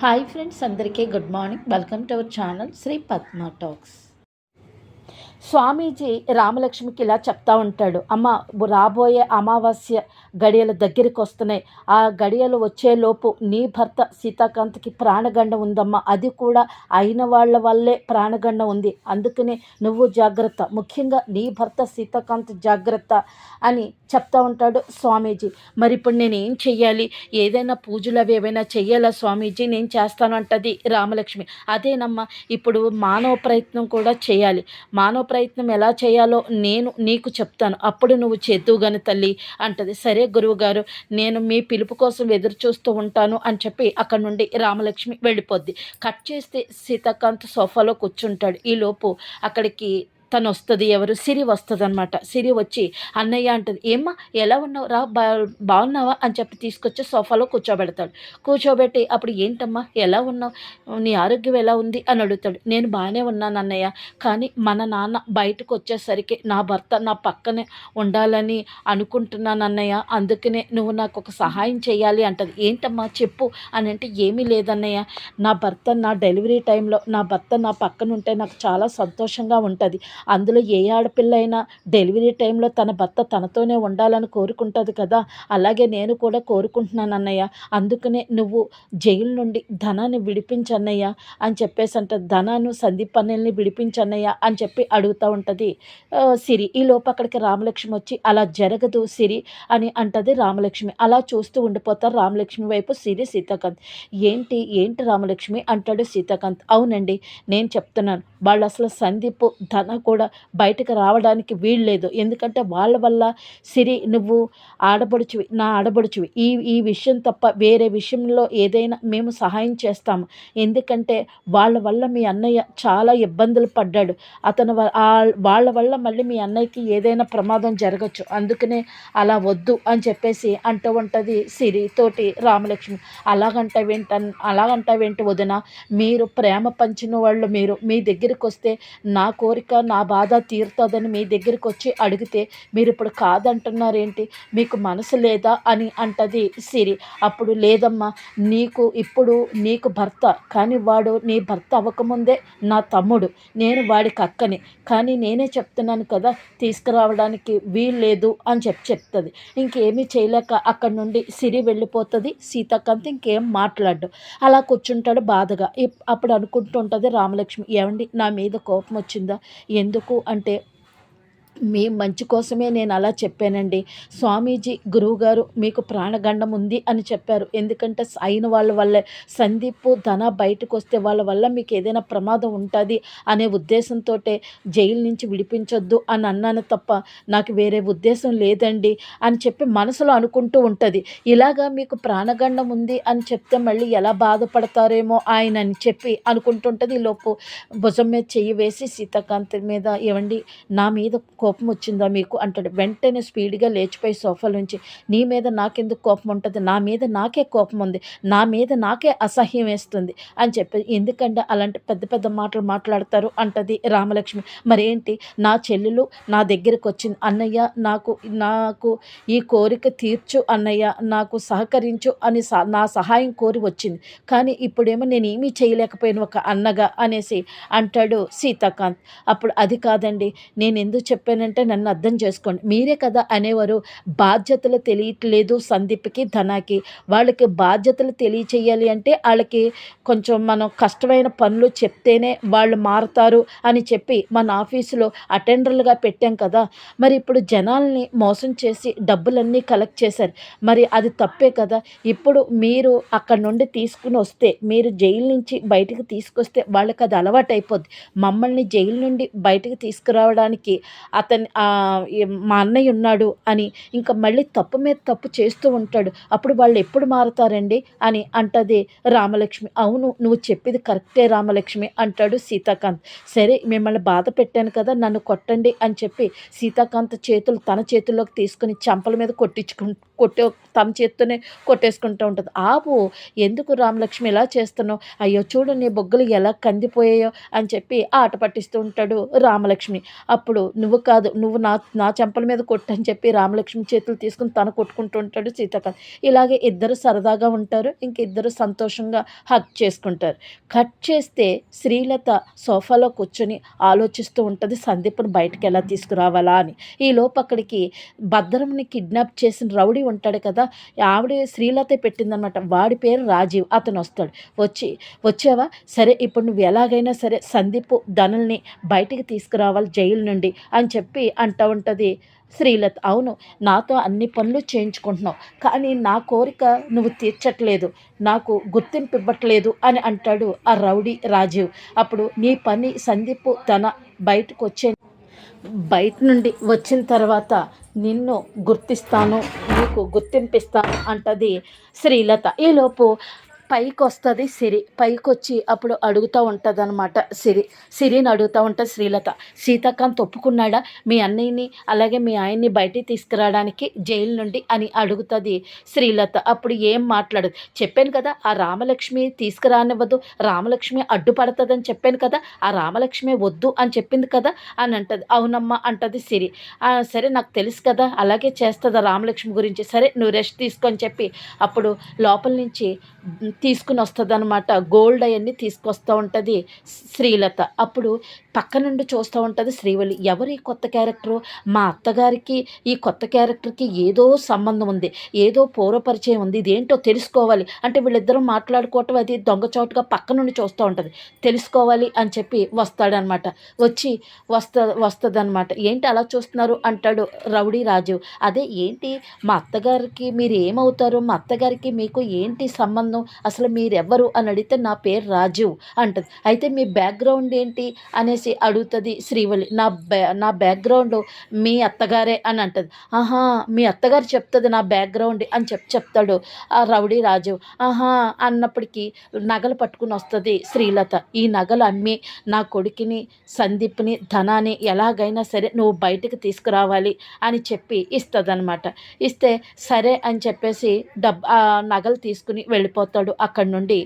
Hi friends అందరికీ good morning welcome to our channel Shri Padma talks Swamiji రామలక్ష్మికి ఇలా చెప్తా ఉంటాడు. అమ్మ రాబోయే అమావాస్య గడియల దగ్గరికి వస్తున్నాయి. ఆ గడియలు వచ్చేలోపు నీ భర్త సీతాకాంత్కి ప్రాణగండ ఉందమ్మా. అది కూడా అయిన వాళ్ళ వల్లే ప్రాణగండ ఉంది. అందుకనే నువ్వు జాగ్రత్త. ముఖ్యంగా నీ భర్త సీతాకాంత్ జాగ్రత్త అని చెప్తా ఉంటాడు స్వామీజీ. మరి ఇప్పుడు నేను ఏం చెయ్యాలి? ఏదైనా పూజలు అవి ఏవైనా చెయ్యాలా స్వామీజీ? నేను చేస్తాను అంటది రామలక్ష్మి. అదేనమ్మా ఇప్పుడు మానవ ప్రయత్నం కూడా చేయాలి. మానవ ప్రయత్నం ఎలా చేయాలో నేను నీకు చెప్తాను. అప్పుడు నువ్వు చేద్దువుగాని తల్లి అంటది. సరే గురువుగారు నేను మీ పిలుపు కోసం ఎదురు చూస్తూ ఉంటాను అని చెప్పి అక్కడ నుండి రామలక్ష్మి వెళ్ళిపోద్ది. కట్ చేస్తే సీతాకాంత్ సోఫాలో కూర్చుంటాడు. ఈలోపు అక్కడికి తను వస్తుంది ఎవరు? సిరి వస్తుంది అనమాట సిరి వచ్చి అన్నయ్య అంటుంది. ఏమ్మా ఎలా ఉన్నావు? రా బా బాగున్నావా? అని చెప్పి తీసుకొచ్చి సోఫాలో కూర్చోబెడతాడు. కూర్చోబెట్టి అప్పుడు ఏంటమ్మా ఎలా ఉన్నావు? నీ ఆరోగ్యం ఎలా ఉంది? అని అడుగుతాడు. నేను బాగానే ఉన్నాను అన్నయ్య కానీ మన నాన్న బయటకు వచ్చేసరికి నా భర్త నా పక్కనే ఉండాలని అనుకుంటున్నాను అన్నయ్య. అందుకనే నువ్వు నాకు ఒక సహాయం చేయాలి అంటది. ఏంటమ్మా చెప్పు అని అంటే ఏమీ లేదన్నయ్య. నా భర్త నా డెలివరీ టైంలో నా భర్త నా పక్కన ఉంటే నాకు చాలా సంతోషంగా ఉంటుంది. అందులో ఏ ఆడపిల్ల అయినా డెలివరీ టైంలో తన భర్త తనతోనే ఉండాలని కోరుకుంటుంది కదా. అలాగే నేను కూడా కోరుకుంటున్నాను అన్నయ్య. అందుకనే నువ్వు జైలు నుండి ధనాన్ని విడిపించన్నయ్య అని చెప్పేసి అంట ధనాన్ని సందీప్ అన్నల్ని విడిపించన్నయ్య అని చెప్పి అడుగుతూ ఉంటుంది. సిరి ఈ లోపు అక్కడికి రామలక్ష్మి వచ్చి అలా జరగదు సిరి అని అంటది రామలక్ష్మి. అలా చూస్తూ ఉండిపోతారు రామలక్ష్మి వైపు సిరి సీతాకాంత్. ఏంటి ఏంటి రామలక్ష్మి? అంటాడు సీతాకాంత్. అవునండి నేను చెప్తున్నాను. వాళ్ళు అసలు సందీప్ ధన కూడా బయటకు రావడానికి వీల్లేదు. ఎందుకంటే వాళ్ళ వల్ల సిరి నువ్వు ఆడబడుచువి నా ఆడబడుచువి ఈ ఈ విషయం తప్ప వేరే విషయంలో ఏదైనా మేము సహాయం చేస్తాము. ఎందుకంటే వాళ్ళ వల్ల మీ అన్నయ్య చాలా ఇబ్బందులు పడ్డాడు. అతను వాళ్ళ వల్ల మళ్ళీ మీ అన్నయ్యకి ఏదైనా ప్రమాదం జరగచ్చు. అందుకనే అలా వద్దు అని చెప్పేసి అంటూ ఉంటుంది సిరి తోటి రామలక్ష్మి. అలాగంటావేంట అలాగంటావేంటి వదిన? మీరు ప్రేమ పంచిన వాళ్ళు మీరు. మీ దగ్గరికి వస్తే నా కోరిక నా నా బాధ తీరుతుందని మీ దగ్గరికి వచ్చి అడిగితే మీరు ఇప్పుడు కాదంటున్నారేంటి? మీకు మనసు లేదా అని అంటది సిరి. అప్పుడు లేదమ్మా నీకు ఇప్పుడు నీకు భర్త కానీ వాడు నీ భర్త అవ్వకముందే నా తమ్ముడు. నేను వాడికి అక్కని. కానీ నేనే చెప్తున్నాను కదా తీసుకురావడానికి వీల్లేదు అని చెప్పి చెప్తుంది. ఇంకేమీ చేయలేక అక్కడి నుండి సిరి వెళ్ళిపోతుంది. సీతక్కంత ఇంకేం మాట్లాడు అలా కూర్చుంటాడు బాధగా. అప్పుడు అనుకుంటుంటుంది రామలక్ష్మి ఏమండి నా మీద కోపం వచ్చిందా ఎందుకు అంటే మీ మంచి కోసమే నేను అలా చెప్పానండి. స్వామీజీ గురువుగారు మీకు ప్రాణగండం ఉంది అని చెప్పారు. ఎందుకంటే అయిన వాళ్ళ వల్లే సందీప్ ధన బయటకు వస్తే వాళ్ళ వల్ల మీకు ఏదైనా ప్రమాదం ఉంటుంది అనే ఉద్దేశంతో జైలు నుంచి విడిపించొద్దు అని అన్నాను తప్ప నాకు వేరే ఉద్దేశం లేదండి అని చెప్పి మనసులో అనుకుంటూ ఉంటుంది. ఇలాగా మీకు ప్రాణగండం ఉంది అని చెప్తే మళ్ళీ ఎలా బాధపడతారేమో ఆయన అని చెప్పి అనుకుంటుంటుంది. లోపు భుజం మీద చెయ్యి వేసి సీతాకాంత్ మీద ఏమండి నా మీద కోపం వచ్చిందా మీకు? అంటాడు. వెంటనే స్పీడ్గా లేచిపోయి సోఫా నుంచి నీ మీద నాకెందుకు కోపం ఉంటుంది? నా మీద నాకే కోపం ఉంది. నా మీద నాకే అసహ్యం వేస్తుంది. అని చెప్పి ఎందుకంటే అలాంటి పెద్ద పెద్ద మాటలు మాట్లాడతారు? అంటది రామలక్ష్మి. మరేంటి? నా చెల్లెలు నా దగ్గరికి వచ్చింది అన్నయ్య నాకు నాకు ఈ కోరిక తీర్చు అన్నయ్య నాకు సహకరించు అని నా సహాయం కోరి వచ్చింది. కానీ ఇప్పుడేమో నేను ఏమీ చేయలేకపోయాను ఒక అన్నగా అనేసి అంటాడు సీతాకాంత్. అప్పుడు అది కాదండి. నేను ఎందుకు చెప్పాను? చెప్పానంటే నన్ను అర్థం చేసుకోండి. మీరే కదా అనేవారు బాధ్యతలు తెలియట్లేదు సందీప్కి ధనాకి. వాళ్ళకి బాధ్యతలు తెలియచేయాలి అంటే వాళ్ళకి కొంచెం మనం కష్టమైన పనులు చెప్తేనే వాళ్ళు మారుతారు అని చెప్పి మన ఆఫీసులో అటెండర్లుగా పెట్టాం కదా. మరి ఇప్పుడు జనాల్ని మోసం చేసి డబ్బులన్నీ కలెక్ట్ చేశారు. మరి అది తప్పే కదా. ఇప్పుడు మీరు అక్కడ నుండి తీసుకుని వస్తే మీరు జైలు నుంచి బయటకు తీసుకొస్తే వాళ్ళకి అది అలవాటు అయిపోద్ది మమ్మల్ని జైలు నుండి బయటకు తీసుకురావడానికి అతని మా అన్నయ్య ఉన్నాడు అని ఇంకా మళ్ళీ తప్పు మీద తప్పు చేస్తూ ఉంటాడు. అప్పుడు వాళ్ళు ఎప్పుడు మారుతారండి? అని అంటది రామలక్ష్మి. అవును నువ్వు చెప్పేది కరెక్టే రామలక్ష్మి అంటాడు సీతాకాంత్. సరే మిమ్మల్ని బాధ పెట్టాను కదా నన్ను కొట్టండి అని చెప్పి సీతాకాంత్ చేతులు తన చేతుల్లోకి తీసుకుని చంపల మీద కొట్టించుకు కొట్టే తమ చేత్తోనే కొట్టేసుకుంటూ ఉంటుంది. ఆపు ఎందుకు రామలక్ష్మి ఇలా చేస్తున్నావు? అయ్యో చూడు నీ బొగ్గులు ఎలా కందిపోయాయో అని చెప్పి ఆట పట్టిస్తూ ఉంటాడు రామలక్ష్మి. అప్పుడు నువ్వు కా కాదు. నువ్వు నా నా చెంపల మీద కొట్టని చెప్పి రామలక్ష్మి చేతులు తీసుకుని తను కొట్టుకుంటూ ఉంటాడు సీతాకాంత్ ఇలాగే ఇద్దరు సరదాగా ఉంటారు. ఇంక ఇద్దరు సంతోషంగా హక్ చేసుకుంటారు. కట్ చేస్తే శ్రీలత సోఫాలో కూర్చొని ఆలోచిస్తూ ఉంటుంది సందీప్ను బయటకు ఎలా తీసుకురావాలా అని. ఈ లోపు అక్కడికి భద్రంని కిడ్నాప్ చేసిన రౌడీ ఉంటాడు కదా ఆవిడ శ్రీలత పెట్టిందనమాట వాడి పేరు రాజీవ్ అతను వస్తాడు. వచ్చి వచ్చావా? సరే ఇప్పుడు నువ్వు ఎలాగైనా సరే సందీప్ ధనుల్ని బయటికి తీసుకురావాలి జైలు నుండి అని చెప్పి అంటూ ఉంటుంది శ్రీలత అవును నాతో అన్ని పనులు చేయించుకుంటున్నావు కానీ నా కోరిక నువ్వు తీర్చట్లేదు నాకు గుర్తింపు ఇవ్వట్లేదు అని అంటాడు ఆ రౌడీ రాజీవ్. అప్పుడు నీ పని సందీప్ తన బయటకు వచ్చే బయట నుండి వచ్చిన తర్వాత నిన్ను గుర్తిస్తాను నీకు గుర్తింపిస్తాను అంటది శ్రీలత. ఈలోపు పైకి వస్తుంది సిరి. పైకి వచ్చి అప్పుడు అడుగుతూ ఉంటుంది అనమాట సిరి. సిరిని అడుగుతూ ఉంటుంది శ్రీలత సీతాకాంత్ ఒప్పుకున్నాడా? మీ అన్నయ్యని అలాగే మీ ఆయన్ని బయటికి తీసుకురావడానికి జైలు నుండి? అని అడుగుతుంది శ్రీలత. అప్పుడు ఏం మాట్లాడదు. చెప్పాను కదా ఆ రామలక్ష్మి తీసుకురానివ్వదు. రామలక్ష్మి అడ్డుపడుతుందని చెప్పాను కదా ఆ రామలక్ష్మి వద్దు అని చెప్పింది కదా? అని అంటది. అవునమ్మా అంటది సిరి. సరే నాకు తెలుసు కదా అలాగే చేస్తుంది రామలక్ష్మి గురించి. సరే నువ్వు రెస్ట్ తీసుకొని చెప్పి అప్పుడు లోపల నుంచి తీసుకుని వస్తుంది అనమాట గోల్డ్ అవన్నీ తీసుకొస్తూ ఉంటుంది శ్రీలత. అప్పుడు పక్క నుండి చూస్తూ ఉంటుంది శ్రీవల్లి ఎవరు ఈ కొత్త క్యారెక్టరు? మా అత్తగారికి ఈ కొత్త క్యారెక్టర్కి ఏదో సంబంధం ఉంది ఏదో పూర్వపరిచయం ఉంది ఇదేంటో తెలుసుకోవాలి. అంటే వీళ్ళిద్దరూ మాట్లాడుకోవటం అది దొంగచోటుగా పక్క నుండి చూస్తూ ఉంటుంది. తెలుసుకోవాలి అని చెప్పి వస్తాడనమాట వచ్చి వస్త వస్తుంది అనమాట ఏంటి అలా చూస్తున్నారు? అంటాడు రౌడీ రాజు. అదే ఏంటి? మా అత్తగారికి మీరు ఏమవుతారు మా అత్తగారికి మీకు ఏంటి సంబంధం? అసలు మీరెవ్వరు అని అడిగితే నా పేరు రాజు అంటది. అయితే మీ బ్యాక్గ్రౌండ్ ఏంటి అనేసి అడుగుతుంది శ్రీవల్లి. నా బ్యా నా బ్యాక్గ్రౌండ్ మీ అత్తగారే అని అంటది. ఆహా మీ అత్తగారు చెప్తుంది నా బ్యాక్గ్రౌండ్ అని చెప్ చెప్తాడు ఆ రౌడీ రాజు. ఆహా అన్నప్పటికీ నగలు పట్టుకుని వస్తుంది శ్రీలత. ఈ నగలు అమ్మి నా కొడుకుని సందీప్ని ధనాన్ని ఎలాగైనా సరే నువ్వు బయటకు తీసుకురావాలి అని చెప్పి ఇస్తుంది ఇస్తే సరే అని చెప్పేసి డబ్ నగలు తీసుకుని వెళ్ళిపోతాడు. అక్కడి నుండి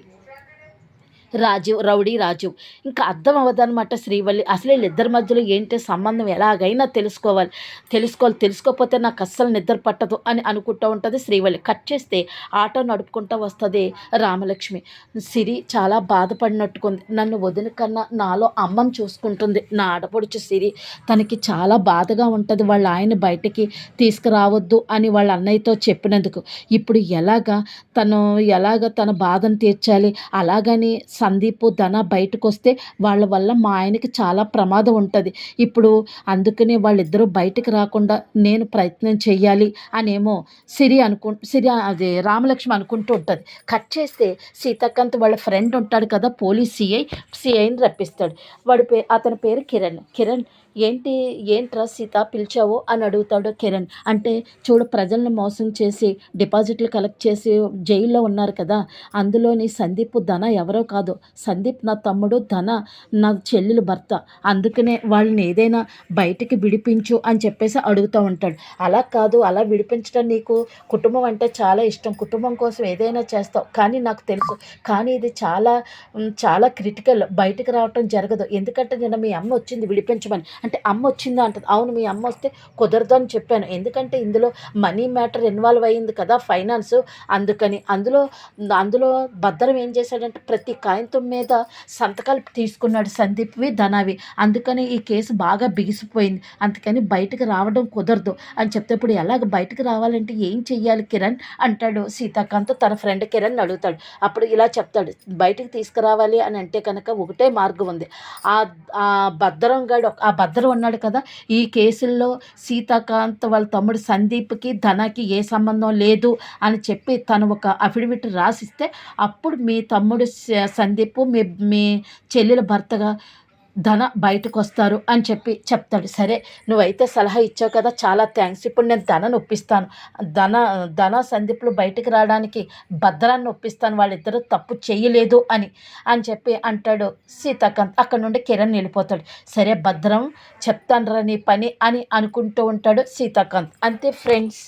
రాజీవ్ రౌడీ రాజీవ్. ఇంకా అర్థం అవ్వదనమాట శ్రీవల్లి. అసలు వీళ్ళిద్దరి మధ్యలో ఏంటి సంబంధం? ఎలాగైనా తెలుసుకోవాలి. తెలుసుకోవాలి. తెలుసుకోకపోతే నాకు అస్సలు నిద్ర పట్టదు అని అనుకుంటూ ఉంటుంది శ్రీవల్లి. కట్ చేస్తే ఆటో నడుపుకుంటూ వస్తుంది రామలక్ష్మి. సిరి చాలా బాధపడినట్టుకుంది. నన్ను వదిన కన్నా నాలో అమ్మని చూసుకుంటుంది. నా ఆడపడుచు సిరి తనకి చాలా బాధగా ఉంటుంది. వాళ్ళ ఆయన బయటికి తీసుకురావద్దు అని వాళ్ళ అన్నయ్యతో చెప్పినందుకు. ఇప్పుడు ఎలాగా తను ఎలాగ తన బాధను తీర్చాలి? అలాగని సందీప్ ధన బయటకు వస్తే వాళ్ళ వల్ల మా ఆయనకి చాలా ప్రమాదం ఉంటుంది. ఇప్పుడు అందుకనే వాళ్ళిద్దరూ బయటకు రాకుండా నేను ప్రయత్నం చేయాలి అనేమో సిరి అనుకు సిరి అది రామలక్ష్మి అనుకుంటూ ఉంటుంది. కట్ చేస్తే సీతాకాంత్ వాళ్ళ ఫ్రెండ్ ఉంటాడు కదా పోలీస్ సిఐ సిఐని రప్పిస్తాడు. వాడి పే అతని పేరు కిరణ్. కిరణ్ ఏంటి ఏంట్రా సీత పిలిచావు అని అడుగుతాడు కిరణ్. అంటే చూడు ప్రజలను మోసం చేసి డిపాజిట్లు కలెక్ట్ చేసి జైల్లో ఉన్నారు కదా. అందులోని సందీప్ ధన ఎవరో కాదు. సందీప్ నా తమ్ముడు ధన నా చెల్లెలు భర్త. అందుకనే వాళ్ళని ఏదైనా బయటికి విడిపించు అని చెప్పేసి అడుగుతూ ఉంటాడు. అలా కాదు అలా విడిపించడం నీకు కుటుంబం అంటే చాలా ఇష్టం. కుటుంబం కోసం ఏదైనా చేస్తావు. కానీ నాకు తెలుసు. కానీ ఇది చాలా చాలా క్రిటికల్. బయటకు రావటం జరగదు. ఎందుకంటే నిన్న మీ అమ్మ వచ్చింది విడిపించమని. అంటే అమ్మ వచ్చిందా అంటది. అవును మీ అమ్మ వస్తే కుదరదు అని చెప్పాను. ఎందుకంటే ఇందులో మనీ మ్యాటర్ ఇన్వాల్వ్ అయ్యింది కదా ఫైనాన్స్. అందుకని అందులో అందులో భద్రం ఏం చేశాడంటే ప్రతి కాగితం మీద సంతకాలు తీసుకున్నాడు సందీప్వి ధనావి. అందుకని ఈ కేసు బాగా బిగిసిపోయింది. అందుకని బయటకు రావడం కుదరదు అని చెప్తే ఇప్పుడు ఎలాగ బయటకు రావాలంటే ఏం చెయ్యాలి కిరణ్ అంటాడు. సీతాకాంత్ తన ఫ్రెండ్ కిరణ్ అడుగుతాడు. అప్పుడు ఇలా చెప్తాడు. బయటకు తీసుకురావాలి అని అంటే కనుక ఒకటే మార్గం ఉంది. ఆ భద్రం గడు ఆ భద్రం ఉన్నాడు కదా ఈ కేసుల్లో సీతాకాంత్ వాళ్ళ తమ్ముడు సందీప్కి ధనకి ఏ సంబంధం లేదు అని చెప్పి తను ఒక అఫిడవిట్ రాసిస్తే అప్పుడు మీ తమ్ముడు సందీప్ మీ మీ చెల్లెల భర్తగా ధన బయటకు వస్తారు అని చెప్పి చెప్తాడు. సరే నువ్వైతే సలహా ఇచ్చావు కదా చాలా థ్యాంక్స్ ఇప్పుడు నేను ధనను ఒప్పిస్తాను ధన ధన సందీప్లు బయటకు రావడానికి భద్రాన్ని ఒప్పిస్తాను వాళ్ళిద్దరూ తప్పు చేయలేదు అని అని చెప్పి అంటాడు సీతాకాంత్. అక్కడ నుండి కిరణ్ వెళ్ళిపోతాడు. సరే భద్రం చెప్తాను రా నీ పని అని అనుకుంటూ ఉంటాడు సీతాకాంత్. అంతే ఫ్రెండ్స్